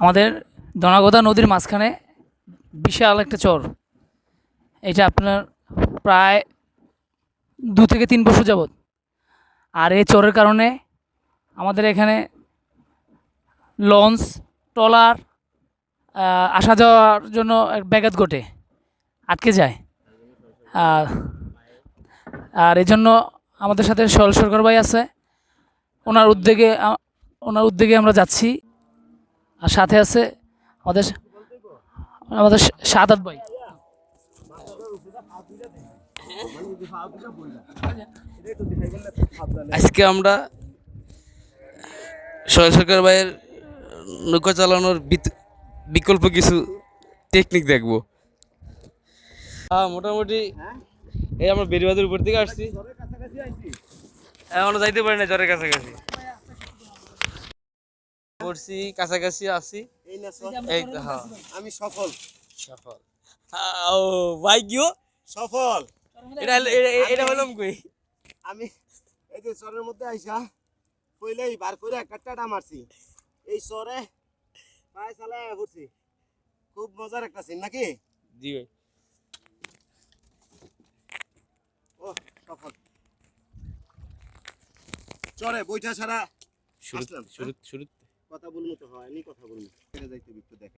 আমাদের দনাগোদা নদীর মাঝখানে বিশাল একটা চর। এটা আপনার প্রায় দু থেকে তিন বছর যাবত আর এই চরের কারণে আমাদের এখানে লঞ্চ, ট্রলার আসা যাওয়ার জন্য ব্যাঘাত ঘটে, আটকে যায়। আর আর এই জন্য আমাদের সাথে সরল সরকার ভাই আছে। ওনার উদ্যোগে ওনার উদ্যোগে আমরা যাচ্ছি। আর সাথে আছে আমাদের আমাদের সাদাত ভাই। আজকে আমরা সরকার সরকার ভাইয়ের নৌকা চালানোর বিকল্প কিছু টেকনিক দেখব। হ্যাঁ মোটামুটি এই আমরা বেরিবাদের উপর থেকে আসছি। এখনও যাইতে পারি না জ্বরের কাছাকাছি। করছি কাছাকাছি আছি। এই। তো, হ্যাঁ। আমি সফল। সফল। ও ভাই কিও সফল। এটা এটা- হলাম কই? আমি এই যে চরের মধ্যে আইসা পইলেই বার করে একটা টাটা মারছি। এই চরে পায়ে চালায় পড়ছি। খুব মজার একটা সিন নাকি? জি ভাই। ও সফল। চরে বইটা ছাড়া শুরু শুরু শুরু কথা বলব তো হয়নি কথা বলব যাইতে একটু দেখে